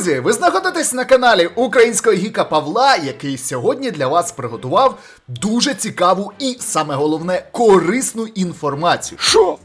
Друзі, ви знаходитесь на каналі українського гіка Павла, який сьогодні для вас приготував дуже цікаву і саме головне корисну інформацію. Що?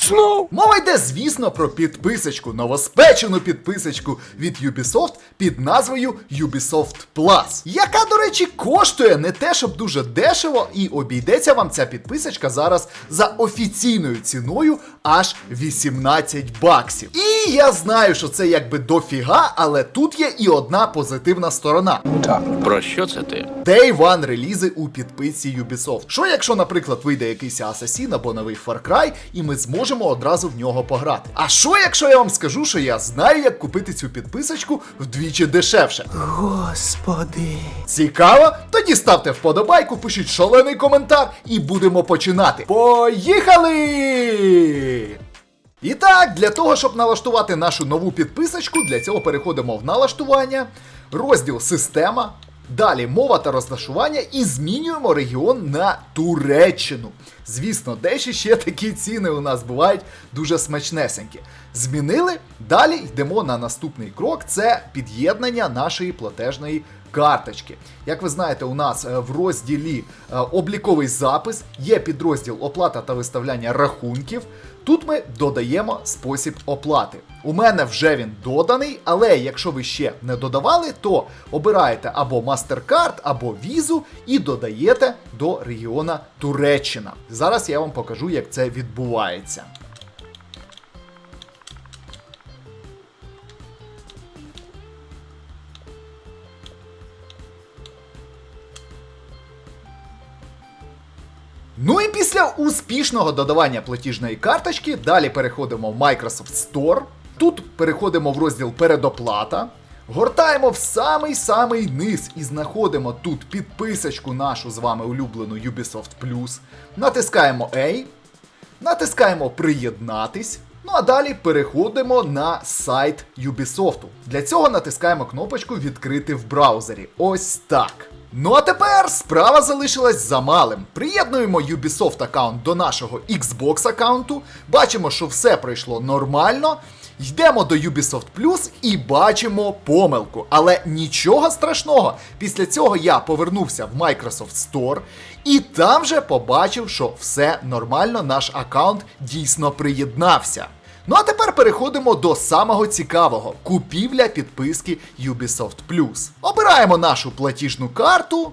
Знов? Мова йде, звісно, про підписочку, новоспечену підписочку від Ubisoft під назвою Ubisoft Plus, яка, до речі, коштує не те, щоб дуже дешево, і обійдеться вам ця підписочка зараз за офіційною ціною аж 18 баксів. І я знаю, що це якби дофіга, але тут є і одна позитивна сторона. Так. Про що це ти? Day One релізи у підписці Ubisoft. Що якщо, наприклад, вийде якийсь Assassin або новий Far Cry, і ми зможемо одразу в нього пограти? А що якщо я вам скажу, що я знаю, як купити цю підписочку вдвічі дешевше? Господи. Цікаво? Тоді ставте вподобайку, пишіть шалений коментар і будемо починати. Поїхали! І так, для того, щоб налаштувати нашу нову підписочку, для цього переходимо в налаштування, розділ Система. Далі мова та розташування і змінюємо регіон на Туреччину. Звісно, дещо ще такі ціни у нас бувають дуже смачнесенькі. Змінили. Далі йдемо на наступний крок: це під'єднання нашої платежної карточки. Як ви знаєте, у нас е, в розділі е, обліковий запис є підрозділ оплата та виставляння рахунків. Тут ми додаємо спосіб оплати. У мене вже він доданий, але якщо ви ще не додавали, то обираєте або MasterCard, або візу і додаєте до регіона Туреччина. Зараз я вам покажу, як це відбувається. Успішного додавання платіжної карточки далі переходимо в Microsoft Store. Тут переходимо в розділ Передоплата. Гортаємо в самий-самий низ і знаходимо тут підписочку нашу з вами улюблену Ubisoft Plus. Натискаємо A, натискаємо Приєднатись. Ну а далі переходимо на сайт Ubisoft. Для цього натискаємо кнопочку Відкрити в браузері. Ось так. Ну а тепер справа залишилась за малим. Приєднуємо Ubisoft аккаунт до нашого Xbox аккаунту. Бачимо, що все пройшло нормально. Йдемо до Ubisoft Plus і бачимо помилку. Але нічого страшного. Після цього я повернувся в Microsoft Store і там же побачив, що все нормально, наш аккаунт дійсно приєднався. Ну а тепер переходимо до самого цікавого купівля підписки Ubisoft Plus. Обираємо нашу платіжну карту.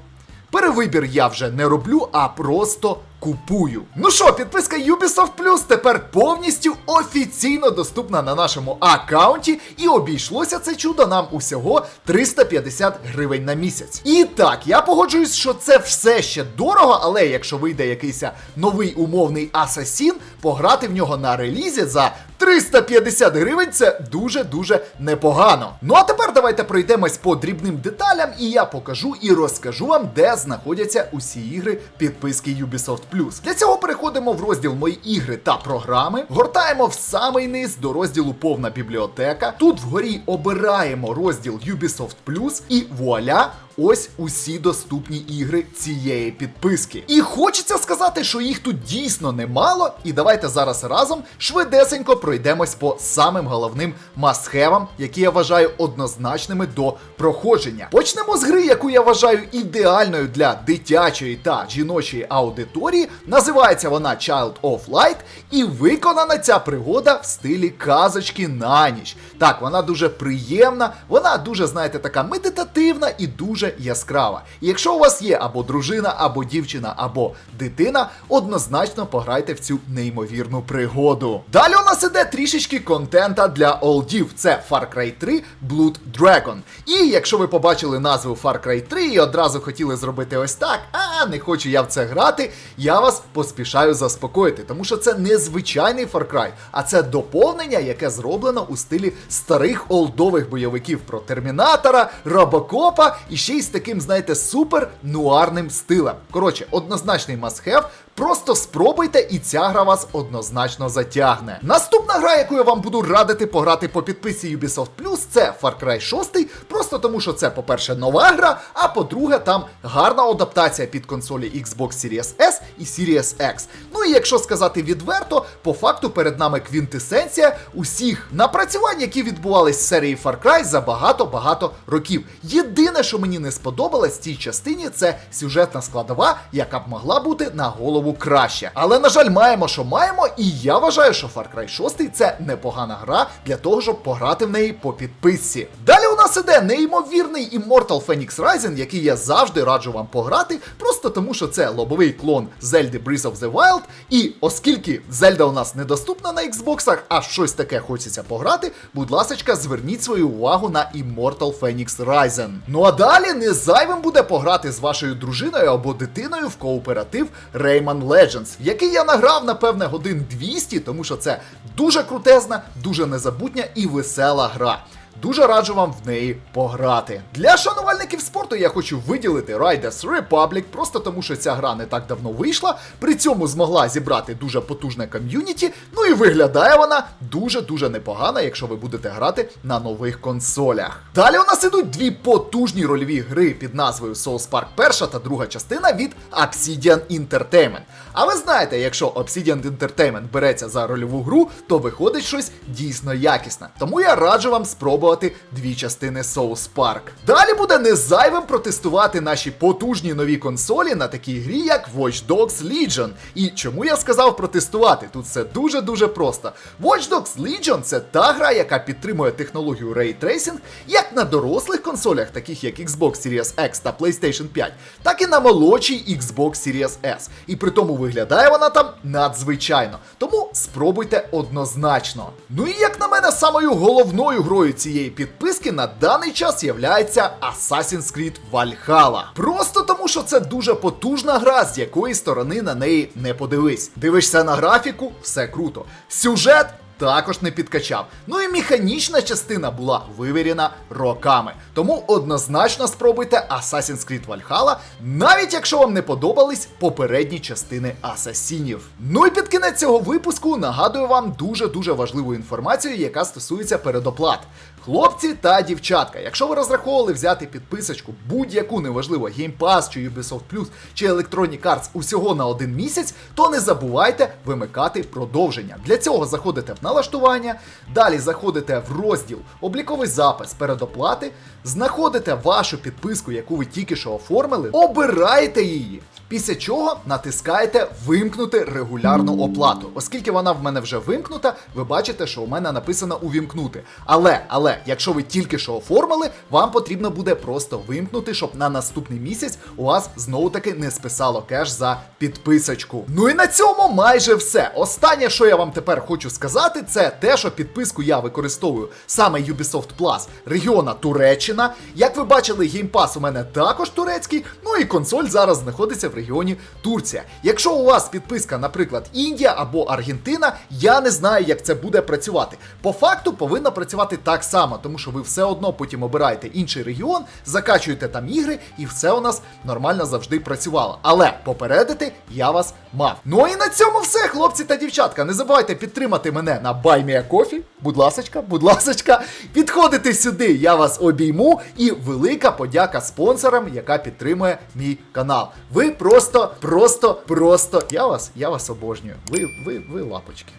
Перевибір я вже не роблю, а просто купую. Ну що, підписка Ubisoft Plus тепер повністю офіційно доступна на нашому аккаунті, і обійшлося це чудо нам усього 350 гривень на місяць. І так, я погоджуюсь, що це все ще дорого, але якщо вийде якийсь новий умовний асасін, пограти в нього на релізі за 350 гривень це дуже-дуже непогано. Ну а тепер давайте пройдемось по дрібним деталям, і я покажу і розкажу вам, де знаходяться усі ігри підписки Ubisoft. Для цього переходимо в розділ Мої ігри та програми, гортаємо в самий низ до розділу Повна бібліотека. Тут вгорі обираємо розділ Ubisoft Plus і вуаля! Ось усі доступні ігри цієї підписки. І хочеться сказати, що їх тут дійсно немало. І давайте зараз разом швидесенько пройдемось по самим головним мастхевам, які я вважаю однозначними до проходження. Почнемо з гри, яку я вважаю ідеальною для дитячої та жіночої аудиторії. Називається вона Child of Light, і виконана ця пригода в стилі казочки на ніч. Так, вона дуже приємна, вона дуже, знаєте, така медитативна і дуже яскрава. І якщо у вас є або дружина, або дівчина, або дитина, однозначно пограйте в цю неймовірну пригоду. Далі у нас іде трішечки контента для олдів. Це Far Cry 3 Blood Dragon. І якщо ви побачили назву Far Cry 3 і одразу хотіли зробити ось так, а не хочу я в це грати, я вас поспішаю заспокоїти, тому що це не звичайний Far Cry, а це доповнення, яке зроблено у стилі старих олдових бойовиків про Термінатора, Робокопа і ще й з таким, знаєте, супер нуарним стилем. Коротше, однозначний must-have, Просто спробуйте, і ця гра вас однозначно затягне. Наступна гра, яку я вам буду радити пограти по підписі Ubisoft Plus, це Far Cry 6. Просто Просто тому, що це, по-перше, нова гра, а по-друге, там гарна адаптація під консолі Xbox Series S і Series X. Ну і якщо сказати відверто, по факту перед нами квінтесенція усіх напрацювань, які відбувались з серії Far Cry за багато-багато років. Єдине, що мені не сподобалось в цій частині, це сюжетна складова, яка б могла бути на голову краще. Але на жаль, маємо, що маємо, і я вважаю, що Far Cry 6 це непогана гра для того, щоб пограти в неї по підписці. Далі нас іде неймовірний Immortal Phoenix Rising, який я завжди раджу вам пограти, просто тому що це лобовий клон Zelda Breath of the Wild. І оскільки Zelda у нас недоступна на Xbox, а щось таке хочеться пограти, будь ласочка, зверніть свою увагу на Immortal Phoenix Rising. Ну а далі не зайвим буде пограти з вашою дружиною або дитиною в кооператив Rayman Legends, який я награв, напевне, годин 200, тому що це дуже крутезна, дуже незабутня і весела гра. Дуже раджу вам в неї пограти. Для шанувальників спорту я хочу виділити Riders Republic, просто тому що ця гра не так давно вийшла, при цьому змогла зібрати дуже потужне ком'юніті. Ну і виглядає вона дуже-дуже непогано, якщо ви будете грати на нових консолях. Далі у нас ідуть дві потужні рольові гри під назвою Souls Park перша та друга частина від Obsidian Entertainment. А ви знаєте, якщо Obsidian Entertainment береться за рольову гру, то виходить щось дійсно якісне. Тому я раджу вам спробувати дві частини Souls Park. Далі буде не зайвим протестувати наші потужні нові консолі на такій грі, як Watch Dogs Legion. І чому я сказав протестувати? Тут все дуже-дуже просто. Watch Dogs Legion це та гра, яка підтримує технологію Ray Tracing як на дорослих консолях, таких як Xbox Series X та PlayStation 5, так і на молодшій Xbox Series S. І при тому виглядає вона там надзвичайно. Тому спробуйте однозначно. Ну і як на мене, самою головною грою цієї підписки на даний час являється Assassin's Creed Valhalla. Просто тому, що це дуже потужна гра, з якої сторони на неї не подивись. Дивишся на графіку, все круто. Сюжет також не підкачав. Ну і механічна частина була вивірена роками. Тому однозначно спробуйте Assassin's Creed Valhalla, навіть якщо вам не подобались попередні частини асасінів. Ну і під кінець цього випуску нагадую вам дуже-дуже важливу інформацію, яка стосується передоплат. Хлопці та дівчатка, якщо ви розраховували взяти підписочку будь-яку, неважливо, Game Pass чи Ubisoft Plus чи Electronic Arts усього на один місяць, то не забувайте вимикати продовження. Для цього заходите в налаштування, далі заходите в розділ обліковий запис передоплати, знаходите вашу підписку, яку ви тільки що оформили, обираєте її. Після чого натискаєте вимкнути регулярну оплату. Оскільки вона в мене вже вимкнута, ви бачите, що у мене написано увімкнути. Але, але, якщо ви тільки що оформили, вам потрібно буде просто вимкнути, щоб на наступний місяць у вас знову таки не списало кеш за підписочку. Ну і на цьому майже все. Останнє, що я вам тепер хочу сказати, це те, що підписку я використовую саме Ubisoft Plus регіона Туреччина. Як ви бачили, геймпас у мене також турецький. Ну і консоль зараз знаходиться в регіоні Турція. Якщо у вас підписка, наприклад, Індія або Аргентина, я не знаю, як це буде працювати. По факту повинно працювати так само, тому що ви все одно потім обираєте інший регіон, закачуєте там ігри, і все у нас нормально завжди працювало. Але попередити я вас мав. Ну і на цьому все, хлопці та дівчатка. Не забувайте підтримати мене на BuyMeACoffee. Будь ласочка, будь ласочка, підходите сюди, я вас обійму. І велика подяка спонсорам, яка підтримує мій канал. Ви просто, просто, просто. Я вас, я вас обожнюю. Ви, ви, ви лапочки.